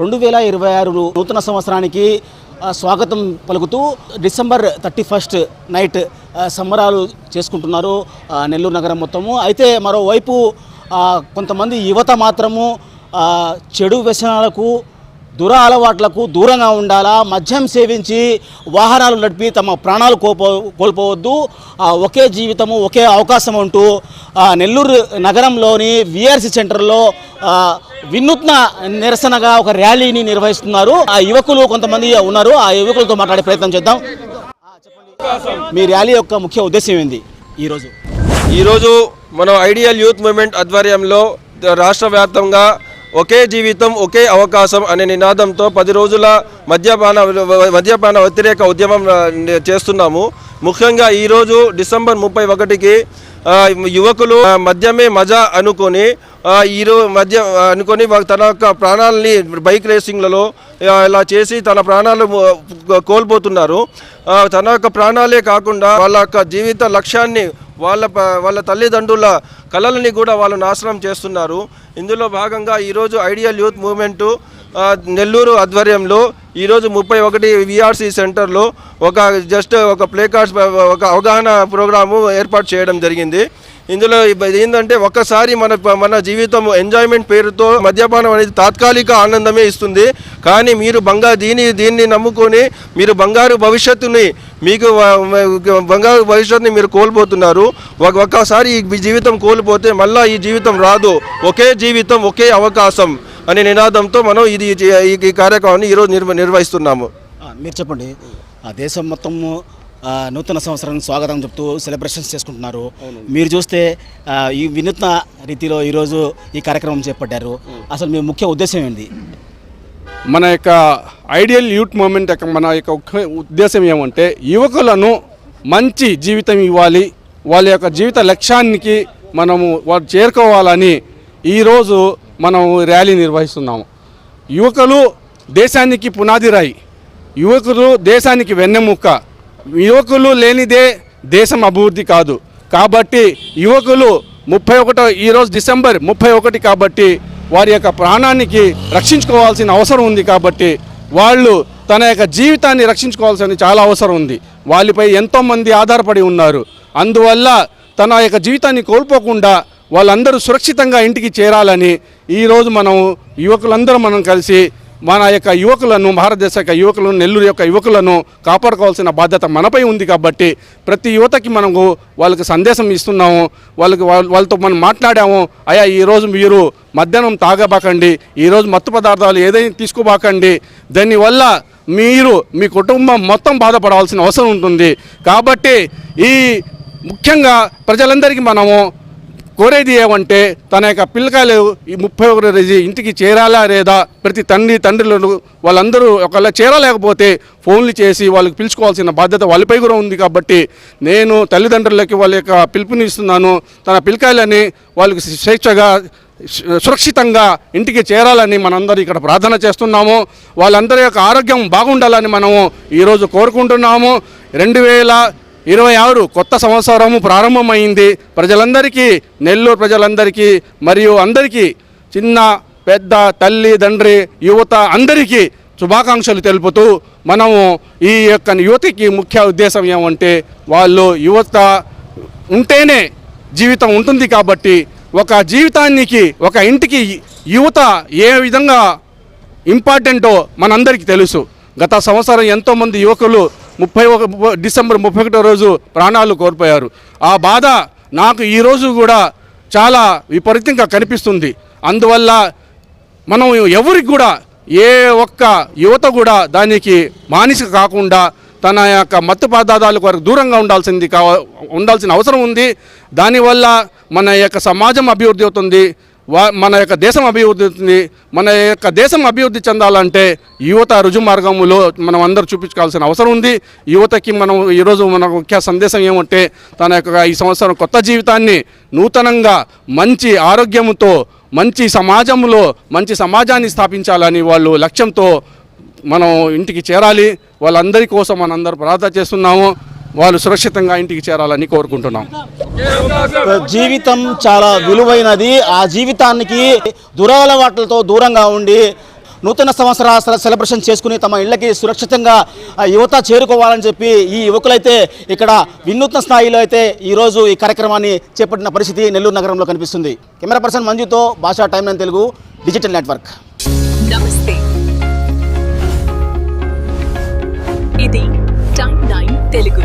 రెండు వేల ఇరవై ఆరు నూతన సంవత్సరానికి స్వాగతం పలుకుతూ డిసెంబర్ థర్టీ ఫస్ట్ నైట్ సంబరాలు చేసుకుంటున్నారు నెల్లూరు నగరం మొత్తము. అయితే మరోవైపు కొంతమంది యువత మాత్రము చెడు వ్యసనాలకు దుర అలవాట్లకు దూరంగా ఉండాలా మద్యం సేవించి వాహనాలు నడిపి తమ ప్రాణాలు కోల్పో కోల్పోవద్దు ఒకే జీవితము ఒకే అవకాశం అంటూ నెల్లూరు నగరంలోని విఆర్సి సెంటర్లో వినూత్న నిరసనగా ఒక ర్యాలీని నిర్వహిస్తున్నారు. ఆ యువకులు కొంతమంది ఉన్నారు. ఆ యువకులతో మాట్లాడే ప్రయత్నం చేద్దాం. చెప్పండి మీ ర్యాలీ యొక్క ముఖ్య ఉద్దేశం ఏంది ఈరోజు? ఈరోజు మనం ఐడియల్ యూత్ మూవ్మెంట్ ఆధ్వర్యంలో రాష్ట్ర వ్యాప్తంగా ఒకే జీవితం ఒకే అవకాశం అనే నినాదంతో పది రోజుల మద్యపాన మద్యపాన వ్యతిరేక ఉద్యమం చేస్తున్నాము. ముఖ్యంగా ఈరోజు డిసెంబర్ ముప్పై ఒకటికి యువకులు మద్యమే మజా అనుకొని ఆ, ఈరో మధ్య అనుకొని తన యొక్క ప్రాణాలని బైక్ రేసింగ్లలో ఇలా చేసి తన ప్రాణాలు కోల్పోతున్నారు. తన యొక్క ప్రాణాలే కాకుండా వాళ్ళ యొక్క జీవిత లక్ష్యాన్ని వాళ్ళ వాళ్ళ తల్లిదండ్రుల కళలని కూడా వాళ్ళు నాశనం చేస్తున్నారు. ఇందులో భాగంగా ఈరోజు ఐడియల్ యూత్ మూమెంటు నెల్లూరు ఆధ్వర్యంలో ఈరోజు ముప్పై ఒకటి విఆర్సి సెంటర్లో ఒక జస్ట్ ఒక ప్లే కార్డ్స్ ఒక అవగాహన ప్రోగ్రాము ఏర్పాటు చేయడం జరిగింది. ఇందులో ఏంటంటే ఒక్కసారి మన మన జీవితం ఎంజాయ్మెంట్ పేరుతో మద్యపానం అనేది తాత్కాలిక ఆనందమే ఇస్తుంది. కానీ మీరు బంగా దీని దీన్ని నమ్ముకొని మీరు బంగారు భవిష్యత్తుని మీకు బంగారు భవిష్యత్తుని మీరు కోల్పోతున్నారు. ఒక- ఒక్కసారి ఈ జీవితం కోల్పోతే మళ్ళీ ఈ జీవితం రాదు. ఒకే జీవితం ఒకే అవకాశం. అనే నినాదంతో మనం ఇది ఈ- ఈ కార్యక్రమాన్ని ఈరోజు నిర్వ నిర్వహిస్తున్నాము. మీరు చెప్పండి. ఆ దేశం మొత్తము ఆ, నూతన సంవత్సరం స్వాగతం చెప్తూ సెలబ్రేషన్స్ చేసుకుంటున్నారు. మీరు చూస్తే ఈ వినూత్న రీతిలో ఈరోజు ఈ కార్యక్రమం చేపట్టారు. అసలు మీ ముఖ్య ఉద్దేశం ఏంటి మన యొక్క ఐడియల్ యూత్ మూమెంట్ యొక్క మన యొక్క ఉద్దేశం ఏమంటే యువకులను మంచి జీవితం ఇవ్వాలి. వాళ్ళ యొక్క జీవిత లక్ష్యానికి మనము వాళ్ళు చేరుకోవాలని ఈరోజు మనం ర్యాలీ నిర్వహిస్తున్నాము. యువకులు దేశానికి పునాది రాయి యువకులు దేశానికి వెన్నెముక్క యువకులు లేనిదే దేశం అభివృద్ధి కాదు. కాబట్టి యువకులు ముప్పై ఒకటో ఈరోజు డిసెంబర్ ముప్పై ఒకటి కాబట్టి వారి యొక్క ప్రాణానికి రక్షించుకోవాల్సిన అవసరం ఉంది కాబట్టి వాళ్ళు తన యొక్క జీవితాన్ని రక్షించుకోవాల్సిన చాలా అవసరం ఉంది. వాళ్ళపై ఎంతోమంది ఆధారపడి ఉన్నారు. అందువల్ల తన యొక్క జీవితాన్ని కోల్పోకుండా వాళ్ళందరూ సురక్షితంగా ఇంటికి చేరాలని ఈరోజు మనం యువకులందరూ మనం కలిసి మన యొక్క యువకులను భారతదేశ యొక్క యువకులను నెల్లూరు యొక్క యువకులను కాపాడుకోవాల్సిన బాధ్యత మనపై ఉంది కాబట్టి ప్రతి యువతకి మనము వాళ్ళకి సందేశం ఇస్తున్నాము. వాళ్ళకి వాళ్ళ- వాళ్ళతో మనం మాట్లాడాము. అయ్యా ఈరోజు మీరు మధ్యాహ్నం తాగబాకండి. ఈరోజు మత్తు పదార్థాలు ఏదైనా తీసుకోబాకండి. దానివల్ల మీరు మీ కుటుంబం మొత్తం బాధపడాల్సిన అవసరం ఉంటుంది. కాబట్టి ఈ ముఖ్యంగా ప్రజలందరికీ మనము కోరేది ఏమంటే తన యొక్క పిల్లకాయలు ఈ ముప్పై ఒకటి రోజు ఇంటికి చేరాలా లేదా ప్రతి తండ్రి తండ్రులను వాళ్ళందరూ ఒకవేళ చేరలేకపోతే ఫోన్లు చేసి వాళ్ళకి పిలుచుకోవాల్సిన బాధ్యత వాళ్ళపై కూడా ఉంది కాబట్టి నేను తల్లిదండ్రులకి వాళ్ళ యొక్క పిలుపునిస్తున్నాను. తన పిల్లకాయలని వాళ్ళకి స్వేచ్ఛగా సురక్షితంగా ఇంటికి చేరాలని మనందరూ ఇక్కడ ప్రార్థన చేస్తున్నాము. వాళ్ళందరి యొక్క ఆరోగ్యం బాగుండాలని మనము ఈరోజు కోరుకుంటున్నాము. రెండు వేల ఇరవై ఆరు కొత్త సంవత్సరము ప్రారంభమైంది. ప్రజలందరికీ నెల్లూరు ప్రజలందరికీ మరియు అందరికీ చిన్న పెద్ద తల్లి తండ్రి యువత అందరికీ శుభాకాంక్షలు తెలుపుతూ మనము ఈ యొక్క యువతికి ముఖ్య ఉద్దేశం ఏమంటే వాళ్ళు యువత ఉంటేనే జీవితం ఉంటుంది కాబట్టి ఒక జీవితానికి ఒక ఇంటికి యువత ఏ విధంగా ఇంపార్టెంటో మనందరికీ తెలుసు. గత సంవత్సరం ఎంతోమంది యువకులు ముప్పై ఒక డిసెంబర్ ముప్పై ఒకటో రోజు ప్రాణాలు కోల్పోయారు. ఆ బాధ నాకు ఈరోజు కూడా చాలా విపరీతంగా కనిపిస్తుంది. అందువల్ల మనం ఎవరికి కూడా ఏ ఒక్క యువత కూడా దానికి మానసిక కాకుండా తన యొక్క మత్తు పదార్థాలకు వరకు దూరంగా ఉండాల్సింది కా ఉండాల్సిన అవసరం ఉంది. దానివల్ల మన యొక్క సమాజం అభివృద్ధి అవుతుంది. మన యొక్క దేశం అభివృద్ధి అవుతుంది మన యొక్క దేశం అభివృద్ధి చెందాలంటే యువత రుజుమార్గములో మనం అందరూ చూపించుకోవాల్సిన అవసరం ఉంది. యువతకి మనం ఈరోజు మన ముఖ్య సందేశం ఏమంటే తన యొక్క ఈ సంవత్సరం కొత్త జీవితాన్ని నూతనంగా మంచి ఆరోగ్యంతో మంచి సమాజంలో మంచి సమాజాన్ని స్థాపించాలని వాళ్ళు లక్ష్యంతో మనం ఇంటికి చేరాలి. వాళ్ళందరి కోసం మనందరూ ప్రార్థన చేస్తున్నాము. వాళ్ళు సురక్షితంగా ఇంటికి చేరాలని కోరుకుంటున్నాం. జీవితం చాలా విలువైనది. ఆ జీవితానికి దురలవాట్లతో దూరంగా ఉండి నూతన సంవత్సర సెలబ్రేషన్ చేసుకుని తమ ఇళ్ళకి సురక్షితంగా యువత చేరుకోవాలని చెప్పి ఈ యువకులైతే ఇక్కడ వినూత్న స్థాయిలో అయితే ఈరోజు ఈ కార్యక్రమాన్ని చేపట్టిన పరిస్థితి నెల్లూరు నగరంలో కనిపిస్తుంది. Camera person మంజుతో Bhasha time nine Telugu digital network. నమస్తే. ఇది తెలుగు.